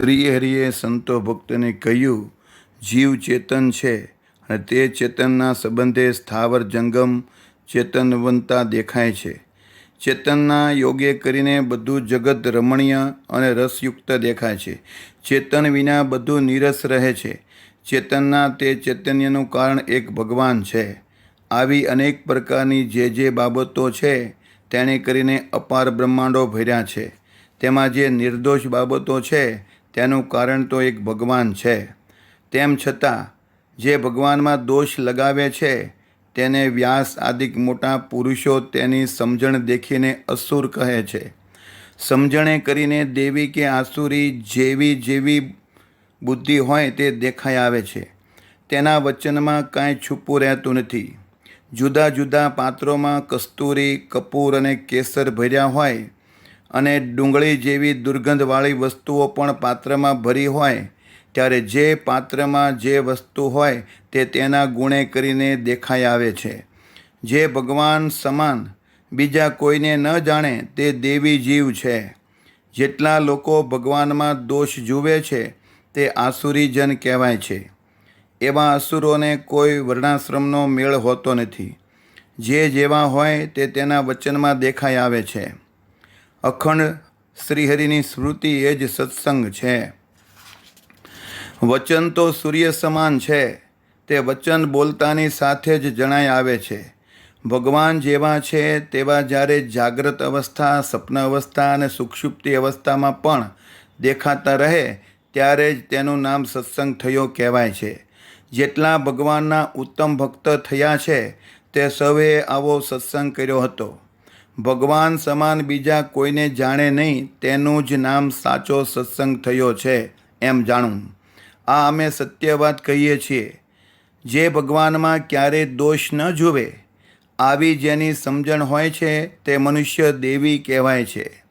શ્રીહરિએ સંતો ભક્તને કહ્યું, જીવ ચેતન છે અને તે ચેતનના સંબંધે સ્થાવર જંગમ ચેતનવંતા દેખાય છે. ચેતનના યોગે કરીને બધું જગત રમણીય અને રસયુક્ત દેખાય છે. ચેતન વિના બધું નીરસ રહે છે. ચેતનના તે ચૈતન્યનું કારણ એક ભગવાન છે. આવી અનેક પ્રકારની જે જે બાબતો છે, તેણે કરીને અપાર બ્રહ્માંડો ભર્યા છે. તેમાં જે નિર્દોષ બાબતો છે તેનું કારણ તો એક ભગવાન છે. તેમ છતાં, જે ભગવાનમાં દોષ લગાવે છે, તેને વ્યાસ આદિક મોટા પુરુષો તેની સમજણ દેખીને અસુર કહે છે. સમજણે કરીને દેવી કે આસુરી જેવી જેવી બુદ્ધિ હોય તે દેખાઈ આવે છે. તેના વચનમાં કાંઈ છૂપું રહેતું નથી. જુદા જુદા પાત્રોમાં કસ્તુરી, કપૂર અને કેસર ભર્યા હોય અને ડુંગળી જેવી દુર્ગંધવાળી વસ્તુઓ પણ પાત્રમાં ભરી હોય, ત્યારે જે પાત્રમાં જે વસ્તુ હોય તે તેના ગુણે કરીને દેખાઈ આવે છે. જે ભગવાન સમાન, બીજા કોઈને ન જાણે તે દેવી જીવ છે. જેટલા લોકો ભગવાનમાં દોષ જુએ છે, તે આસુરીજન કહેવાય છે. એવા અસુરોને કોઈ વર્ણાશ્રમનો મેળ હોતો નથી. જે જેવા હોય તે તેના વચનમાં દેખાઈ આવે છે. અખંડ શ્રીહરિની સ્મૃતિ એ જ સત્સંગ છે. વચન તો સૂર્ય સમાન છે. તે વચન બોલતાની સાથે જ જણાય આવે છે. ભગવાન જેવા છે તેવા જ્યારે જાગ્રત અવસ્થા, સપન અવસ્થા અને સુક્ષુપ્તિ અવસ્થામાં પણ દેખાતા રહે, ત્યારે જ તેનું નામ સત્સંગ થયો કહેવાય છે. જેટલા ભગવાનના ઉત્તમ ભક્ત થયા છે, તે સૌએ આવો સત્સંગ કર્યો હતો. ભગવાન સમાન બીજા કોઈને જાણે નહીં, તેનું જ નામ સાચો સત્સંગ થયો છે, એમ જાણું. આ અમે સત્ય વાત કહીએ છીએ. જે ભગવાનમાં ક્યારેય દોષ ન જુએ, આવી જેની સમજણ હોય છે, તે મનુષ્ય દેવી કહેવાય છે.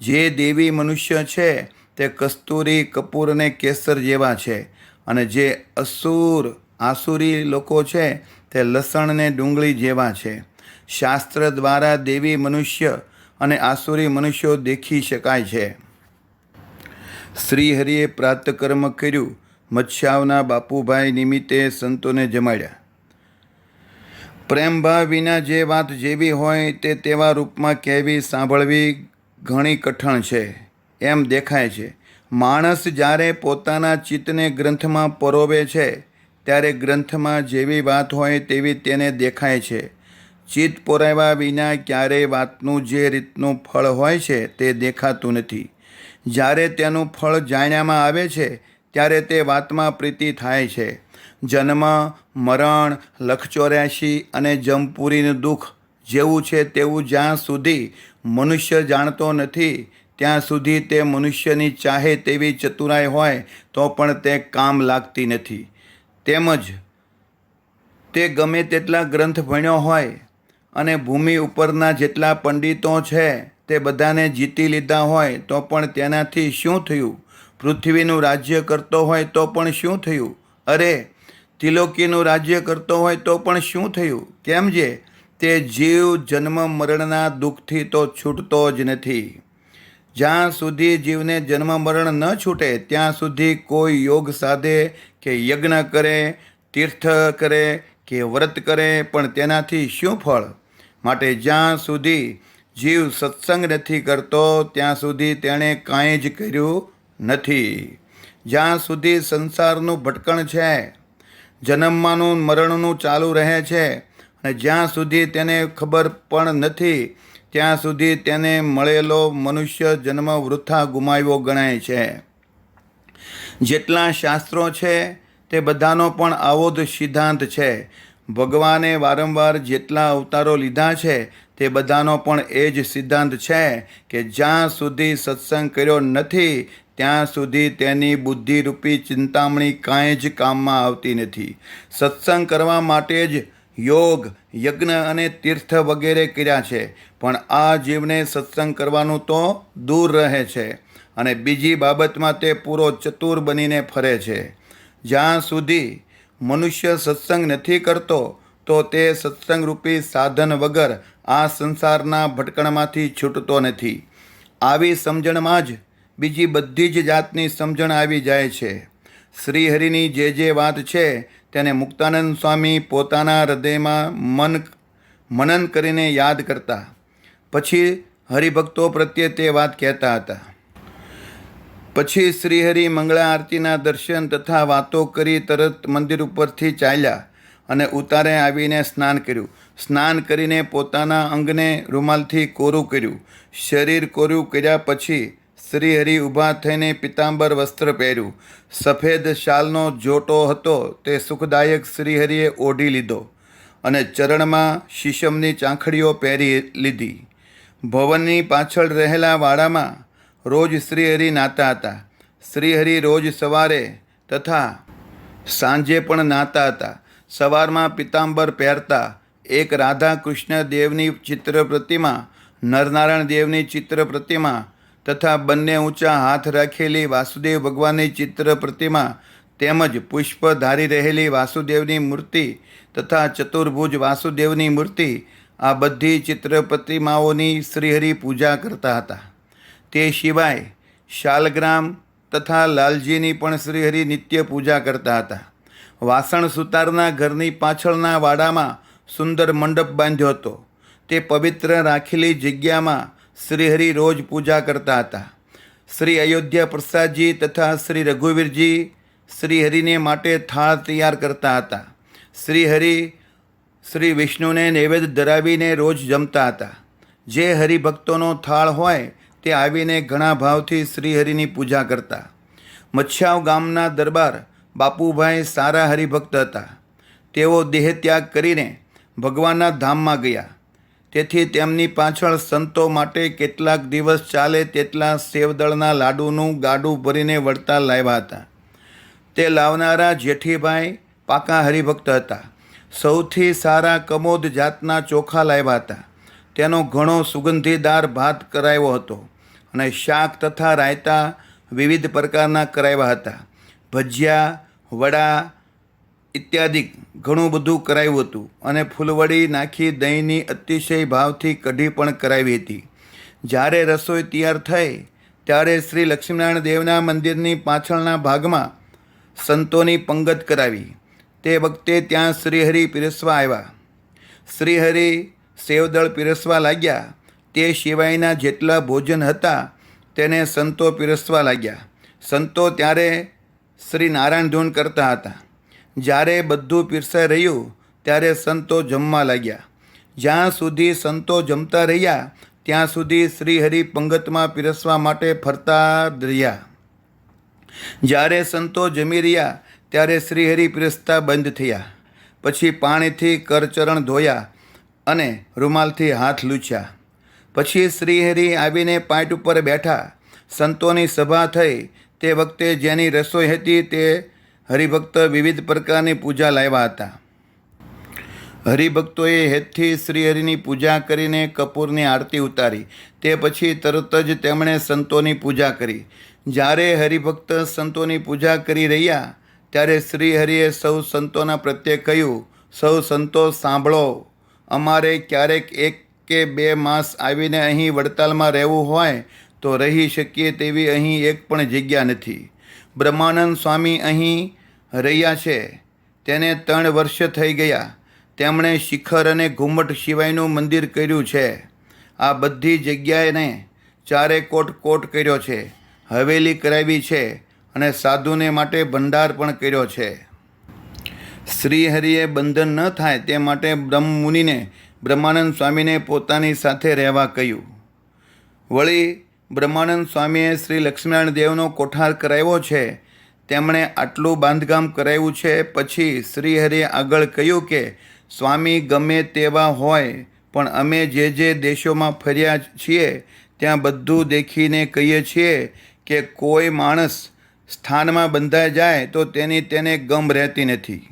જે દેવી મનુષ્ય છે, તે કસ્તુરી કપૂર અને કેસર જેવા છે અને જે અસુર, આસુરી લોકો છે, તે લસણ ને ડુંગળી જેવા છે. શાસ્ત્ર દ્વારા દેવી મનુષ્ય અને આસુરી મનુષ્યો દેખી શકાય છે. શ્રીહરિએ પ્રાતકર્મ કર્યું, મત્સ્યાવના બાપુભાઈ નિમિત્તે સંતોને જમાડ્યા. પ્રેમભાવ વિના જે વાત જેવી હોય તે તેવા રૂપમાં કહેવી સાંભળવી ઘણી કઠણ છે. એમ દેખાય છે. માણસ જ્યારે પોતાના ચિત્તને ગ્રંથમાં પરોવે છે, ત્યારે ગ્રંથમાં જેવી વાત હોય તેવી તેને દેખાય છે. ચિત્ત પોરાવ્યા વિના ક્યારેય વાતનું જે રીતનું ફળ હોય છે તે દેખાતું નથી. જ્યારે તેનું ફળ જાણ્યામાં આવે છે, ત્યારે તે વાતમાં પ્રીતિ થાય છે. જન્મ, મરણ લખચોર્યાસી અને જમપુરીનું દુઃખ જેવું છે તેવું જ્યાં સુધી મનુષ્ય જાણતો નથી, ત્યાં સુધી તે મનુષ્યની ચાહે તેવી ચતુરાઈ હોય તો પણ તે કામ લાગતી નથી. તેમજ તે ગમે તેટલા ગ્રંથ ભણ્યો હોય અને ભૂમિ ઉપરના જેટલા પંડિતો છે, તે બધાને જીતી લીધા હોય તો પણ તેનાથી શું થયું? પૃથ્વીનું રાજ્ય કરતો હોય તો પણ શું થયું? અરે ત્રિલોકીનું રાજ્ય કરતો હોય તો પણ શું થયું? કેમ જે? તે જીવ, જન્મ, મરણના દુઃખથી તો છૂટતો જ નથી. જ્યાં સુધી જીવને જન્મ, મરણ ન છૂટે, ત્યાં સુધી કોઈ યોગ સાધે કે યજ્ઞ કરે, તીર્થ કરે કે વ્રત કરે, પણ તેનાથી શું ફળ? માટે જ્યાં સુધી જીવ સત્સંગ નથી કરતો, ત્યાં સુધી તેણે કાંઈ જ કર્યું નથી. જ્યાં સુધી સંસારનું ભટકણ છે, જન્મમાંનું મરણનું ચાલુ રહે છે, અને જ્યાં સુધી તેને ખબર પણ નથી, ત્યાં સુધી તેને મળેલો મનુષ્ય જન્મ વૃથા ગુમાવ્યો ગણાય છે. જેટલા શાસ્ત્રો છે તે બધાનો પણ આવો જ સિદ્ધાંત છે. ભગવાને વારંવાર જેટલા અવતારો લીધા છે, તે બધાનો પણ એ જ સિદ્ધાંત છે કે જ્યાં સુધી સત્સંગ કર્યો નથી, ત્યાં સુધી તેની બુદ્ધિરૂપી ચિંતામણી કાંઈ જ કામમાં આવતી નથી. સત્સંગ કરવા માટે જ યોગ, યજ્ઞ અને તીર્થ વગેરે કર્યા છે, પણ આ જીવને સત્સંગ કરવાનું તો દૂર રહે છે અને બીજી બાબતમાં તે પૂરો ચતુર બનીને ફરે છે. જ્યાં સુધી મનુષ્ય સત્સંગ નથી કરતો, તો તે સત્સંગરૂપી સાધન વગર આ સંસારના ભટકણમાંથી છૂટતો નથી. આવી સમજણમાં જ બીજી બધી જ જાતની સમજણ આવી જાય છે. શ્રીહરિની જે જે વાત છે, તેને મુક્તાનંદ સ્વામી પોતાના હૃદયમાં મન મનન કરીને યાદ કરતા. પછી હરિભક્તો પ્રત્યે તે વાત કહેતા હતા. પછી શ્રીહરિ મંગળા આરતીના દર્શન તથા વાતો કરી તરત મંદિર ઉપરથી ચાલ્યા અને ઉતારે આવીને સ્નાન કર્યું. સ્નાન કરીને પોતાના અંગને રૂમાલથી કોરું કર્યું. શરીર કોરું કર્યા પછી શ્રીહરિ ઊભા થઈને પિતાંબર વસ્ત્ર પહેર્યું. સફેદ શાલનો જોટો હતો તે સુખદાયક શ્રીહરિએ ઓઢી લીધો અને ચરણમાં શીશમની ચાંખડીઓ પહેરી લીધી. ભવનની પાછળ રહેલા વાડામાં રોજ શ્રીહરિ નાતા હતા. શ્રીહરિ રોજ સવારે તથા સાંજે પણ નાતા હતા. સવારમાં પિતાંબર પહેરતા એક રાધા કૃષ્ણ દેવની ચિત્ર પ્રતિમા, નરનારાયણ દેવની ચિત્ર પ્રતિમા તથા બંને ઊંચા હાથ રાખેલી વાસુદેવ ભગવાનની ચિત્ર પ્રતિમા તેમજ પુષ્પ ધારી રહેલી વાસુદેવની મૂર્તિ તથા ચતુર્ભુજ વાસુદેવની મૂર્તિ આ બધી ચિત્ર પ્રતિમાઓની શ્રીહરિ પૂજા કરતા હતા. તે સિવાય શાલગ્રામ તથા લાલજીની પણ શ્રીહરિ નિત્ય પૂજા કરતા હતા. વાસણ સુતારના ઘરની પાછળના વાડામાં સુંદર મંડપ બાંધ્યો હતો. તે પવિત્ર રાખેલી જગ્યામાં શ્રીહરિ રોજ પૂજા કરતા હતા. શ્રી અયોધ્યા પ્રસાદજી તથા શ્રી રઘુવીરજી શ્રીહરિને માટે થાળ તૈયાર કરતા હતા. શ્રીહરિ શ્રી વિષ્ણુને નૈવેદ્ય ધરાવીને રોજ જમતા હતા. જે હરિભક્તોનો થાળ હોય તે આવીને ઘણા ભાવથી શ્રીહરિની પૂજા કરતા. મચ્છાવ ગામના દરબાર બાપુભાઈ સારા હરિભક્ત હતા. તેઓ દેહત્યાગ કરીને ભગવાનના ધામમાં ગયા. તેથી તેમની પાછળ સંતો માટે કેટલાક દિવસ ચાલે તેટલા સેવદળના લાડુનું ગાડું ભરીને વળતા લાવ્યા હતા. તે લાવનારા જેઠીભાઈ પાકા હરિભક્ત હતા. સૌથી સારા કમોદ જાતના ચોખા લાવ્યા હતા. તેનો ઘણો સુગંધીદાર ભાત કરાયો હતો અને શાક તથા રાયતા વિવિધ પ્રકારના કરાવ્યા હતા. ભજીયા, વડા ઇત્યાદિ ઘણું બધું કરાયું હતું અને ફૂલવડી નાખી દહીંની અતિશય ભાવથી કઢી પણ કરાવી હતી. જ્યારે રસોઈ તૈયાર થઈ, ત્યારે શ્રી લક્ષ્મીનારાયણ દેવના મંદિરની પાછળના ભાગમાં સંતોની પંગત કરાવી. તે વખતે ત્યાં શ્રીહરિ પીરસવા આવ્યા. શ્રીહરિ સેવદળ પીરસવા લાગ્યા. તે સિવાયના જેટલા ભોજન હતા, તેને સંતો પીરસવા લાગ્યા. સંતો ત્યારે શ્રી નારાયણ ધૂન કરતા હતા. જ્યારે બધું પીરસાઈ રહ્યું, ત્યારે સંતો જમવા લાગ્યા. જ્યાં સુધી સંતો જમતા રહ્યા, ત્યાં સુધી શ્રીહરિ પંગતમાં પીરસવા માટે ફરતા રહ્યા. જ્યારે સંતો જમી રહ્યા, ત્યારે શ્રીહરિ પીરસતા બંધ થયા. પછી પાણીથી કરચરણ ધોયા. અને રૂમાલથી હાથ લૂછ્યા. પછી શ્રીહરિ આવીને પાટ ઉપર બેઠા. સંતોની સભા થઈ. તે વખતે જેની રસોઈ હતી તે હરિભક્ત વિવિધ પ્રકારની પૂજા લાવ્યા હતા. હરિભક્તોએ હેતથી શ્રીહરિની પૂજા કરીને કપૂરની આરતી ઉતારી. તે પછી તરત જ તેમણે સંતોની પૂજા કરી. જ્યારે હરિભક્ત સંતોની પૂજા કરી રહ્યા, ત્યારે શ્રીહરિએ સૌ સંતોના પ્રત્યે કહ્યું, સૌ સંતો સાંભળો. અમારે ક્યારેક એક કે બે માસ આવીને અહીં વડતાલમાં રહેવું હોય તો રહી શકીએ તેવી અહીં એક પણ જગ્યા નથી. બ્રહ્માનંદ સ્વામી અહીં રહ્યા છે. તેને ત્રણ વર્ષ થઈ ગયા. તેમણે શિખર અને ઘુમ્મટ સિવાયનું મંદિર કર્યું છે. આ બધી જગ્યાએને ચારે કોટ કોટ કર્યો છે. હવેલી કરાવી છે અને સાધુને માટે ભંડાર પણ કર્યો છે. શ્રીહરિએ બંધન ન થાય તે માટે બ્રહ્મમુનિને બ્રહ્માનંદ સ્વામીને પોતાની સાથે રહેવા કહ્યું. વળી બ્રહ્માનંદ સ્વામીએ શ્રી લક્ષ્મીનારાયણ દેવનો કોઠાર કરાવ્યો છે. તેમણે આટલું બાંધકામ કરાવ્યું છે, પછી શ્રીહરિએ આગળ કહ્યું કે, સ્વામી ગમે તેવા હોય, પણ અમે જે જે દેશોમાં ફર્યા છીએ, ત્યાં બધું દેખીને કહીએ છીએ કે કોઈ માણસ સ્થાનમાં બંધાઈ જાય તો તેની તેને ગમ રહેતી નથી.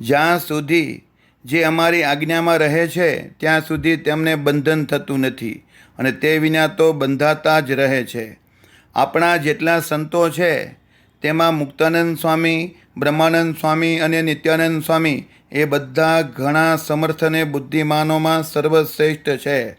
જ્યાં સુધી જે અમારી આજ્ઞામાં રહે છે, ત્યાં સુધી તેમને બંધન થતું નથી અને તે વિના તો બંધાતા જ રહે છે. આપણા જેટલા સંતો છે, તેમાં મુક્તાનંદ સ્વામી, બ્રહ્માનંદ સ્વામી અને નિત્યાનંદ સ્વામી એ બધા ઘણા સમર્થ અને બુદ્ધિમાનોમાં સર્વશ્રેષ્ઠ છે.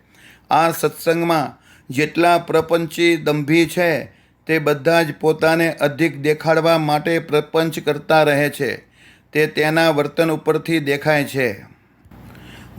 આ સત્સંગમાં જેટલા પ્રપંચી દંભી છે, તે બધા જ પોતાને અધિક દેખાડવા માટે પ્રપંચ કરતા રહે છે. તે તેના વર્તન ઉપરથી દેખાય છે.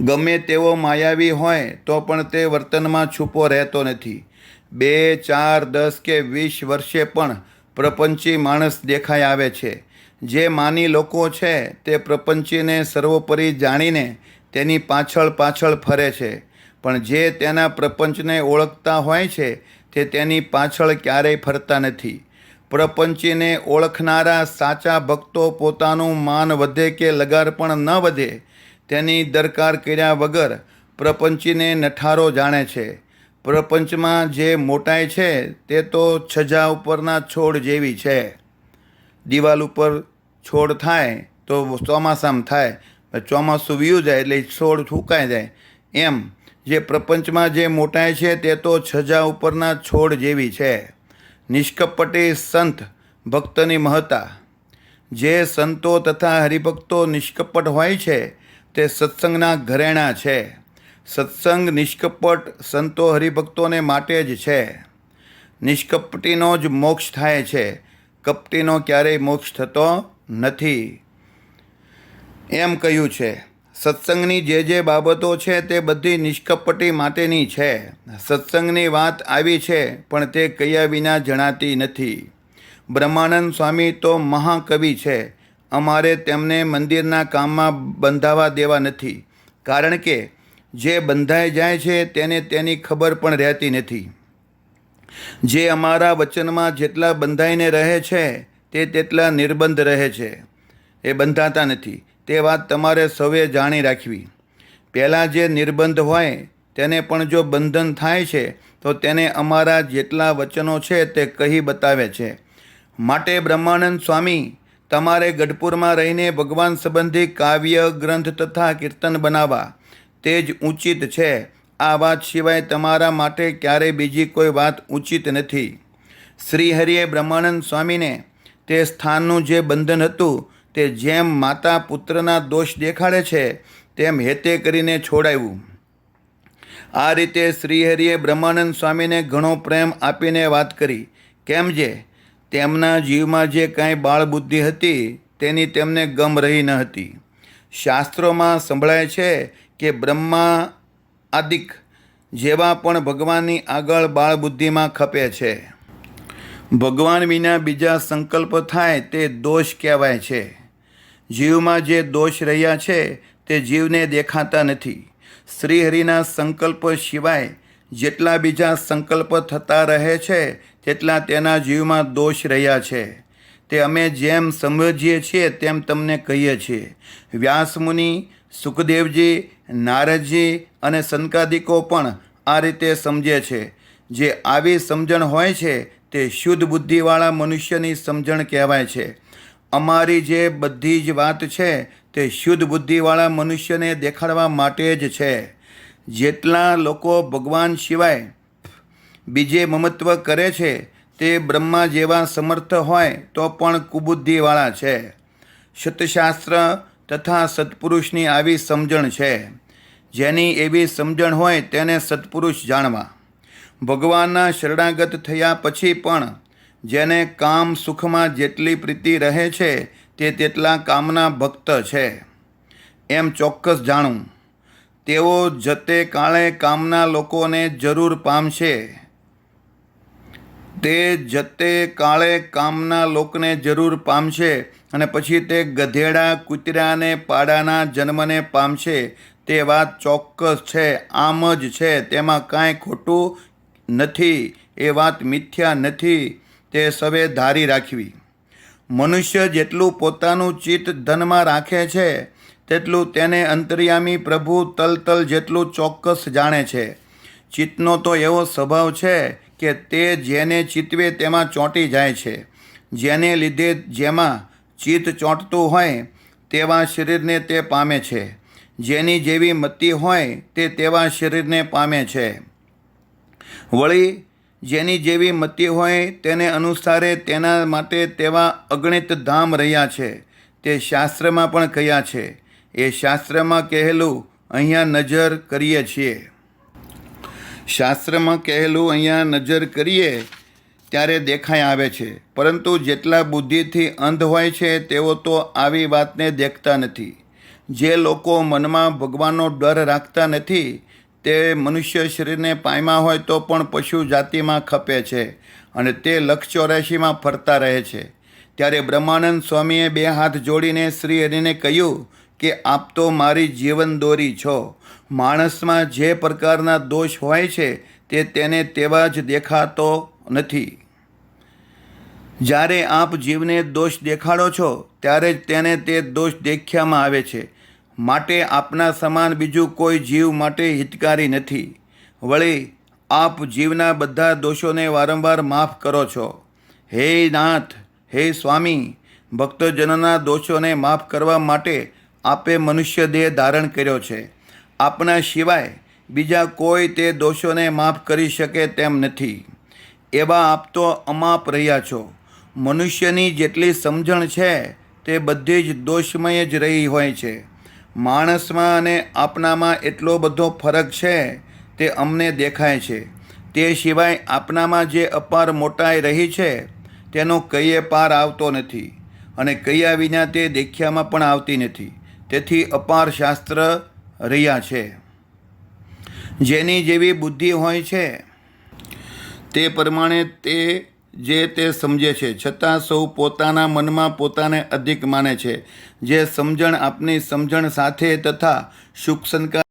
ગમે તેવો માયાવી હોય, તો પણ તે વર્તનમાં છૂપો રહેતો નથી. બે, ચાર, દસ કે વીસ વર્ષે પણ પ્રપંચી માણસ દેખાઈ આવે છે. જે માની લોકો છે, તે પ્રપંચીને સર્વોપરી જાણીને તેની પાછળ પાછળ ફરે છે. પણ જે તેના પ્રપંચને ઓળખતા હોય છે, તે તેની પાછળ ક્યારેય ફરતા નથી. પ્રપંચીને ઓળખનારા સાચા ભક્તો પોતાનું માન વધે કે લગાર પણ ન વધે, તેની દરકાર કર્યા વગર પ્રપંચીને નઠારો જાણે છે. પ્રપંચમાં જે મોટાઈ છે, તે તો છજા ઉપરના છોડ જેવી છે. દિવાલ ઉપર છોડ થાય તો ચોમાસામાં થાય ચોમાસું વીયું જાય એટલે છોડ ફૂંકાઈ જાય. એમ, જે પ્રપંચમાં જે મોટાઈ છે, તે તો છજા ઉપરના છોડ જેવી છે. નિષ્કપટી સંત ભક્તની મહતા જે સંતો તથા હરિભક્તો નિષ્કપટ હોય છે, તે સત્સંગના ઘરેણા છે. સત્સંગ નિષ્કપટ સંતો હરિભક્તોને માટે જ છે. નિષ્કપટીનો જ મોક્ષ થાય છે. કપટીનો ક્યારેય મોક્ષ થતો નથી. એમ કહ્યું છે. સત્સંગની જે જે બાબતો છે તે બધી નિષ્કપટી માટેની છે. સત્સંગની વાત આવી છે, પણ તે કયા વિના જણાતી નથી. બ્રહ્માનંદ સ્વામી તો મહાકવિ છે. અમારે તેમને મંદિરના કામમાં બંધાવા દેવા નથી. કારણ કે, જે બંધાઈ જાય છે તેને તેની ખબર પણ રહેતી નથી. જે અમારા વચનમાં જેટલા બંધાઈને રહે છે, તે તેટલા નિર્બંધ રહે છે. એ બંધાતા નથી. તે વાત તમારે સૌએ જાણી રાખવી. પહેલાં જે નિર્બંધ હોય, તેને પણ જો બંધન થાય છે, તો તેને અમારા જેટલા વચનો છે તે કહી બતાવે છે. માટે બ્રહ્માનંદ સ્વામી, તમારે ગઢપુરમાં રહીને ભગવાન સંબંધી કાવ્ય, ગ્રંથ તથા કીર્તન બનાવવા. તે જ ઉચિત છે. આ વાત સિવાય તમારા માટે ક્યારેય બીજી કોઈ વાત ઉચિત નથી. શ્રીહરિએ બ્રહ્માનંદ સ્વામીને તે સ્થાનનું જે બંધન હતું તે જેમ માતા પુત્રના દોષ દેખાડે છે, તેમ હેતે કરીને છોડાવ્યું આ રીતે શ્રીહરિએ બ્રહ્માનંદ સ્વામીને ઘણો પ્રેમ આપીને વાત કરી. કેમ જે? તેમના જીવમાં જે કાંઈ બાળબુદ્ધિ હતી, તેની તેમને ગમ રહી ન હતી. શાસ્ત્રોમાં સંભળાય છે કે બ્રહ્મા આદિક જેવા પણ ભગવાનની આગળ બાળબુદ્ધિમાં ખપે છે. ભગવાન વિના બીજા સંકલ્પ થાય તે દોષ કહેવાય છે. જીવમાં જે દોષ રહ્યા છે, તે જીવને દેખાતા નથી. શ્રીહરિના સંકલ્પ સિવાય જેટલા બીજા સંકલ્પ થતા રહે છે, તેટલા તેના જીવમાં દોષ રહ્યા છે. તે અમે જેમ સમજીએ છીએ, તેમ તમને કહીએ છીએ. વ્યાસમુનિ, સુખદેવજી, નારદજી અને સંકાદિકો પણ આ રીતે સમજે છે. જે આવી સમજણ હોય છે, તે શુદ્ધ બુદ્ધિવાળા મનુષ્યની સમજણ કહેવાય છે. અમારી જે બધી જ વાત છે તે શુદ્ધ બુદ્ધિવાળા મનુષ્યને દેખાડવા માટે જ છે. જેટલા લોકો ભગવાન સિવાય બીજે મમત્વ કરે છે, તે બ્રહ્મા જેવા સમર્થ હોય તો પણ કુબુદ્ધિવાળા છે. સતશાસ્ત્ર તથા સત્પુરુષની આવી સમજણ છે. જેની એવી સમજણ હોય તેને સત્પુરુષ જાણવા. ભગવાનના શરણાગત થયા પછી પણ જેને કામ સુખમાં જેટલી પ્રીતિ રહે છે, તે તેટલા કામના ભક્ત છે. એમ ચોક્કસ જાણું. તેઓ જતે કાળે કામના લોકોને જરૂર પામશે. તે જતે કાળે કામના લોકને જરૂર પામશે અને પછી તે ગધેડા કૂતરાને પાડાના જન્મને પામશે. તે વાત ચોક્કસ છે, આમ જ છે, તેમાં કાંઈ ખોટું નથી, એ વાત મિથ્યા નથી. તે સવે ધારી રાખવી. મનુષ્ય જેટલું પોતાનું ચિત્ત ધનમાં રાખે છે, તેટલું તેને અંતર્યામી પ્રભુ તલતલ જેટલું ચોક્કસ જાણે છે. ચિત્તનો તો એવો સ્વભાવ છે કે તે જેને ચિતવે તેમાં ચોંટી જાય છે. જેને લીધે જેમાં ચિત્ત ચોંટતું હોય, તેવા શરીરને તે પામે છે. જેની જેવી મતિ હોય, તે તેવા શરીરને પામે છે. વળી જેની જેવી મતિ હોય તેને અનુસારે તેના માટે તેવા અગણિત ધામ રહ્યા છે. તે શાસ્ત્રમાં પણ કહ્યા છે. એ શાસ્ત્રમાં કહેલું, અહીંયા નજર કરીએ છીએ. શાસ્ત્રમાં કહેલું, અહીંયા નજર કરીએ ત્યારે દેખાઈ આવે છે. પરંતુ જેટલા બુદ્ધિથી અંધ હોય છે, તેઓ તો આવી વાતને દેખતા નથી. જે લોકો મનમાં ભગવાનનો ડર રાખતા નથી તે મનુષ્ય શરીરને પાયમાં હોય તો પણ પશુ જાતિમાં ખપે છે અને તે લક્ષ ચોર્યાસીમાં ફરતા રહે છે. ત્યારે બ્રહ્માનંદ સ્વામીએ બે હાથ જોડીને શ્રી હરિને કહ્યું કે, આપ તો મારી જીવન દોરી છો. માણસમાં જે પ્રકારના દોષ હોય છે તે તેને તેવા જ દેખાતો નથી. જ્યારે આપ જીવને દોષ દેખાડો છો, ત્યારે જ તેને તે દોષ દેખ્યામાં આવે છે. માટે આપના સમાન બીજું કોઈ જીવ માટે હિતકારી નથી. વળી, આપ જીવના બધા દોષોને વારંવાર માફ કરો છો. હે નાથ, હે સ્વામી, ભક્તજનોના દોષોને માફ કરવા માટે આપે મનુષ્ય દેહ ધારણ કર્યો છે. આપના સિવાય બીજા કોઈ તે દોષોને માફ કરી શકે તેમ નથી. એવા આપ તો અમાપ રહ્યા છો. મનુષ્યની જેટલી સમજણ છે, તે બધી જ દોષમય જ રહી હોય છે. માણસમાં અને આપનામાં એટલો બધો ફરક છે, તે અમને દેખાય છે. તે સિવાય આપનામાં જે અપાર મોટાઈ રહી છે, તેનો કઈએ પાર આવતો નથી અને કયા વિના તે દેખ્યામાં પણ આવતી નથી. તેથી અપાર શાસ્ત્ર રહ્યા છે. જેની જેવી બુદ્ધિ હોય છે, તે પ્રમાણે તે જે તે સમજે છે, છતાં સૌ પોતાના મનમાં પોતાને અધિક માને છે. જે સમજણ આપની સમજણ સાથે તથા સુખ સંસ્કાર